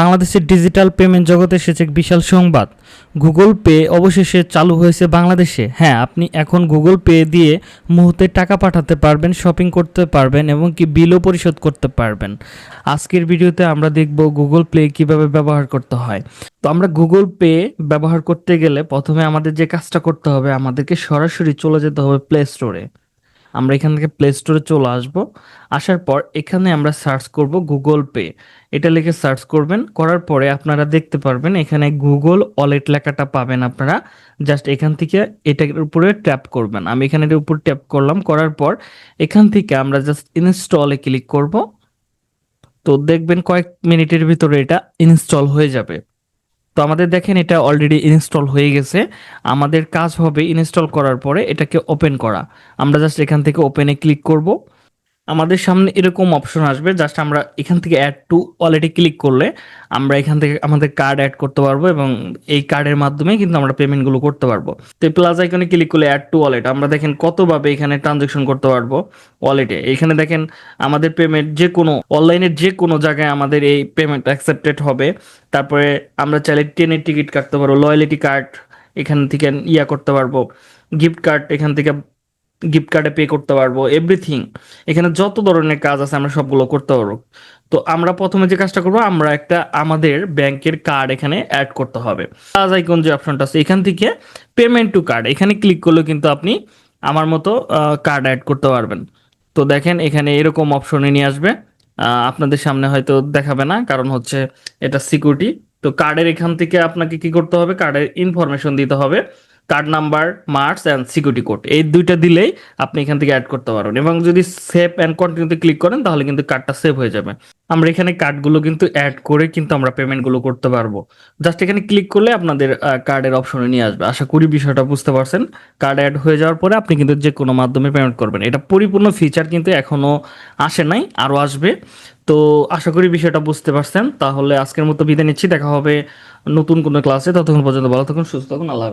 বাংলাদেশের digital payment জগতে এসেছে এক বিশাল সংবাদ। গুগল পে অবশেষে চালু হয়েছে বাংলাদেশে। হ্যাঁ আপনি এখন গুগল পে দিয়ে মুহূর্তে টাকা পাঠাতে পারবেন, শপিং করতে পারবেন এবং কি বিলও পরিশোধ করতে পারবেন। আজকের ভিডিওতে আমরা দেখব গুগল পে কীভাবে ব্যবহার করতে হয়। তো আমরা গুগল পে ব্যবহার করতে গেলে প্রথমে আমাদের যে কাজটা করতে হবে, আমাদেরকে সরাসরি চলে যেতে হবে প্লে স্টোরে আমরা এখান থেকে প্লে স্টোরে চলে আসব। আসার পর এখানে আমরা সার্চ করব গুগল পে এটা লিখে সার্চ করবেন। করার পরে আপনারা দেখতে পারবেন এখানে গুগল ওয়ালেট লেখাটা পাবেন আপনারা। জাস্ট এখান থেকে এটার উপরে ট্যাপ করবেন। আমি এখানে এটার উপর ট্যাপ করলাম। করার পর এখান থেকে আমরা জাস্ট ইনস্টলে ক্লিক করব। তো দেখবেন কয়েক মিনিটের ভিতরে এটা ইনস্টল হয়ে যাবে। তো আমাদের দেখেন এটা অলরেডি ইনস্টল হয়ে গেছে। আমাদের কাজ হবে ইনস্টল করার পরে এটাকে ওপেন করা। আমরা জাস্ট এখান থেকে ওপেনে ক্লিক করব। আমাদের সামনে এরকম অপশন আসবে জাস্ট আমরা এখান থেকে অ্যাড টু ওয়ালেটে ক্লিক করলে আমরা এখান থেকে আমাদের কার্ড অ্যাড করতে পারব এবং এই কার্ডের মাধ্যমে কিন্তু আমরা পেমেন্টগুলো করতে পারব। তো প্লাস আইকনে ক্লিক করলে অ্যাড টু ওয়ালেট আমরা দেখেন কতভাবে এখানে ট্রানজেকশন করতে পারব ওয়ালেটে এখানে দেখেন আমাদের পেমেন্ট যে কোনো অনলাইনের যে কোনো জায়গায় আমাদের এই পেমেন্ট অ্যাকসেপ্টেড হবে। তারপরে আমরা চাইলে ট্রেনের টিকিট কাটতে পারব লয়ালিটি কার্ড এখান থেকে ইয়া করতে পারব গিফট কার্ড এখান থেকে গিফট কার্ডে পে করতে পারব এভরিথিং এখানে যত ধরনের কাজ আছে আমরা সবগুলো করতে পারব। তো আমরা প্রথমে যে কাজটা করব, আমরা একটা আমাদের ব্যাংকের কার্ড এখানে অ্যাড করতে হবে। প্লাস আইকন যে অপশনটা আছে, এখান থেকে পেমেন্ট টু কার্ড এখানে ক্লিক করলে কিন্তু আপনি আমার মতো কার্ড অ্যাড করতে পারবেন। তো দেখেন, এখানে এরকম অপশনে নিয়ে আসবে। আপনাদের সামনে হয়তো দেখাবে না, কারণ হচ্ছে এটা সিকিউরিটি তো কার্ডের এখান থেকে আপনাকে কি করতে হবে? কার্ডের ইনফরমেশন দিতে হবে। Card number marks and security code এই দুইটা দিলেই আপনি এখান থেকে অ্যাড করতে পারবেন। এবং যদি সেভ অ্যান্ড কন্টিনিউতে ক্লিক করেন, তাহলে কিন্তু কার্ডটা সেভ হয়ে যাবে। আমরা এখানে কার্ডগুলো কিন্তু অ্যাড করে কিন্তু আমরা পেমেন্টগুলো করতে পারব। জাস্ট এখানে ক্লিক করলে আপনাদের কার্ডের অপশনে নিয়ে আসবে। আশা করি বিষয়টা বুঝতে পারছেন। কার্ড অ্যাড হয়ে যাওয়ার পরে আপনি কিন্তু যে কোনো মাধ্যমে পেমেন্ট করবেন। এটা পরিপূর্ণ ফিচার কিন্তু এখনও আসে নাই আরও আসবে। তো আশা করি বিষয়টা বুঝতে পারছেন। তাহলে আজকের মতো বিদায় নিচ্ছি। দেখা হবে নতুন কোনো ক্লাসে ততক্ষণ পর্যন্ত ভালো থাকুন, সুস্থ থাকুন। আল্লাহ।